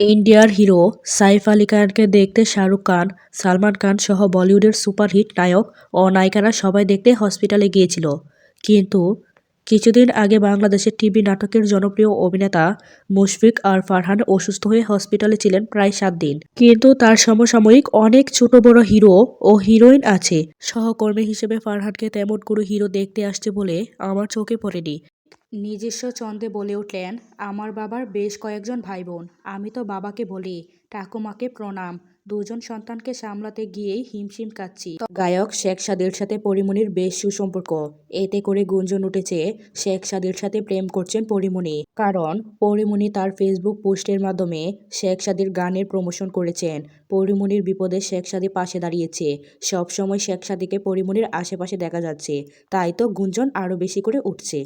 ইন্ডিয়ার হিরো সাইফ আলী খানকে দেখতে শাহরুখ খান, সালমান খান সহ বলিউডের সুপারহিট নায়ক ও নায়িকারা সবাই দেখতে হসপিটালে গিয়েছিল। কিন্তু কিছুদিন আগে বাংলাদেশের টিভি নাটকের জনপ্রিয় অভিনেতা মুশফিক আর ফারহান অসুস্থ হয়ে হসপিটালে ছিলেন প্রায় সাত দিন। কিন্তু তার সমসাময়িক অনেক ছোট বড় হিরো ও হিরোইন আছে। সহকর্মী হিসেবে ফারহানকে তেমন কোনো হিরো দেখতে আসছে বলে আমার চোখে পড়েনি। নিজস্ব ছন্দে বলে উঠলেন, আমার বাবার বেশ কয়েকজন ভাই বোন আমি তো বাবাকে বলি, ঠাকুমাকে প্রণাম, দুজন সন্তানকে সামলাতে গিয়েই হিমশিম কাচ্ছি গায়ক শেখ সাদির সাথে পরিমণির বেশ সুসম্পর্ক, এতে করে গুঞ্জন উঠেছে, শেখ সাদির সাথে প্রেম করছেন পরিমণি কারণ পরিমণি তার ফেসবুক পোস্টের মাধ্যমে শেখ সাদির গানের প্রমোশন করেছেন পরিমণির বিপদে শেখ সাদি পাশে দাঁড়িয়েছে, সবসময় শেখ সাদিকে পরিমণির আশেপাশে দেখা যাচ্ছে, তাই তো গুঞ্জন আরও বেশি করে উঠছে।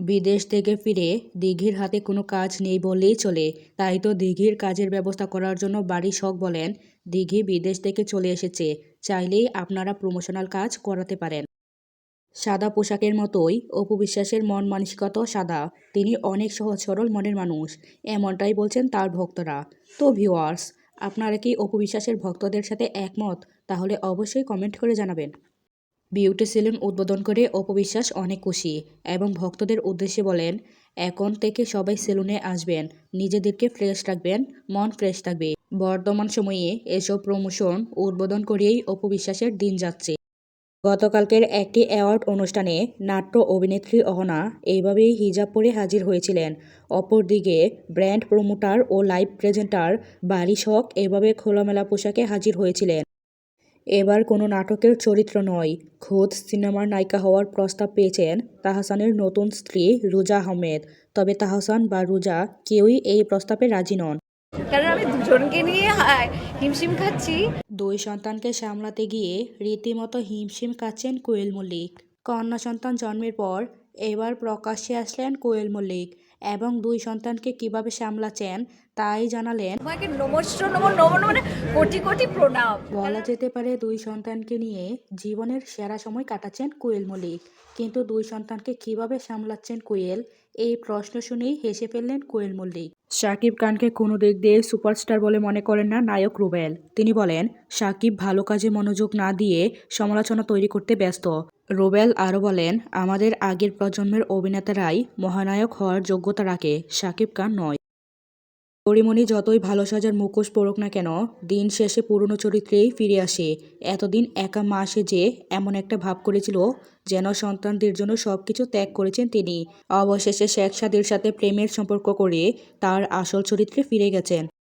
বিদেশ থেকে ফিরে দিঘির হাতে কোনো কাজ নেই বললেই চলে। তাই তো দিঘির কাজের ব্যবস্থা করার জন্য বাড়ির শখ বলেন। দিঘি বিদেশ থেকে চলে এসেছে। চাইলেই আপনারা প্রমোশনাল কাজ করাতে পারেন। সাদা পোশাকের মতোই অপু বিশ্বাসের মন মানসিকতাও সাদা। তিনি অনেক সহজ সরল মনের মানুষ। এমনটাই বলছেন তার ভক্তরা। তো ভিউয়ার্স, আপনারা কি অপু বিশ্বাসের ভক্তদের সাথে একমত? তাহলে অবশ্যই কমেন্ট করে জানাবেন। বিউটি সেলুন উদ্বোধন করে অপবিশ্বাস অনেক খুশি এবং ভক্তদের উদ্দেশ্যে বলেন, এখন থেকে সবাই সেলুনে আসবেন, নিজেদেরকে ফ্রেশ রাখবেন, মন ফ্রেশ থাকবে। বর্তমান সময়ে এসব প্রমোশন উদ্বোধন করেই অপবিশ্বাসের দিন যাচ্ছে। গতকালকের একটি অ্যাওয়ার্ড অনুষ্ঠানে নাট্য অভিনেত্রী অহনা এইভাবেই হিজাব পরে হাজির হয়েছিলেন। অপরদিকে ব্র্যান্ড প্রমোটার ও লাইভ প্রেজেন্টার বারিশ হক এভাবে খোলামেলা পোশাকে হাজির হয়েছিলেন। এবার কোনো নাটকের চরিত্র নয়। খোদ সিনেমার নায়িকা হওয়ার প্রস্তাব পেয়েছেন তাহসানের নতুন স্ত্রী রুজা আহমেদ। তবে তাহসান বা রুজা কেউই এই প্রস্তাবে রাজি নন। কারণ আমি দুজনকে নিয়ে হিমশিম খাচ্ছি। দুই সন্তানকে সামলাতে গিয়ে রীতিমতো হিমশিম খাচ্ছেন কোয়েল মল্লিক। কন্যা সন্তান জন্মের পর এবার প্রকাশ্যে আসলেন কোয়েল মল্লিক এবং দুই সন্তানকে কীভাবে সামলাচ্ছেন তাই জানালেন তোমাকে নমস্র নম নম মানে কোটি কোটি প্রণাম। বলা যেতে পারে দুই সন্তানকে নিয়ে জীবনের সেরা সময় কাটাচ্ছেন কোয়েল মল্লিক। কিন্তু দুই সন্তানকে কীভাবে সামলাচ্ছেন কোয়েল? এই প্রশ্ন শুনেই হেসে ফেললেন কোয়েল মল্লিক। শাকিব খানকে কোনো দিক দিয়ে সুপারস্টার বলে মনে করেন না নায়ক রুবেল। তিনি বলেন শাকিব ভালো কাজে মনোযোগ না দিয়ে সমালোচনা তৈরি করতে ব্যস্ত। রুবেল আরও বলেন, আমাদের আগের প্রজন্মের অভিনেতারাই মহানায়ক হওয়ার যোগ্যতা রাখে, শাকিব খান নয়। পরিমণি যতই ভালো সাজার মুখোশ পড়ুক না কেন, দিন শেষে পুরনো চরিত্রেই ফিরে আসে। এতদিন একা মা যে এমন একটা ভাব করেছিল, যেন সন্তানদের জন্য সব কিছু ত্যাগ করেছেন তিনি। অবশেষে শেখ সাদির সাথে প্রেমের সম্পর্ক করে তার আসল চরিত্রে ফিরে গেছেন।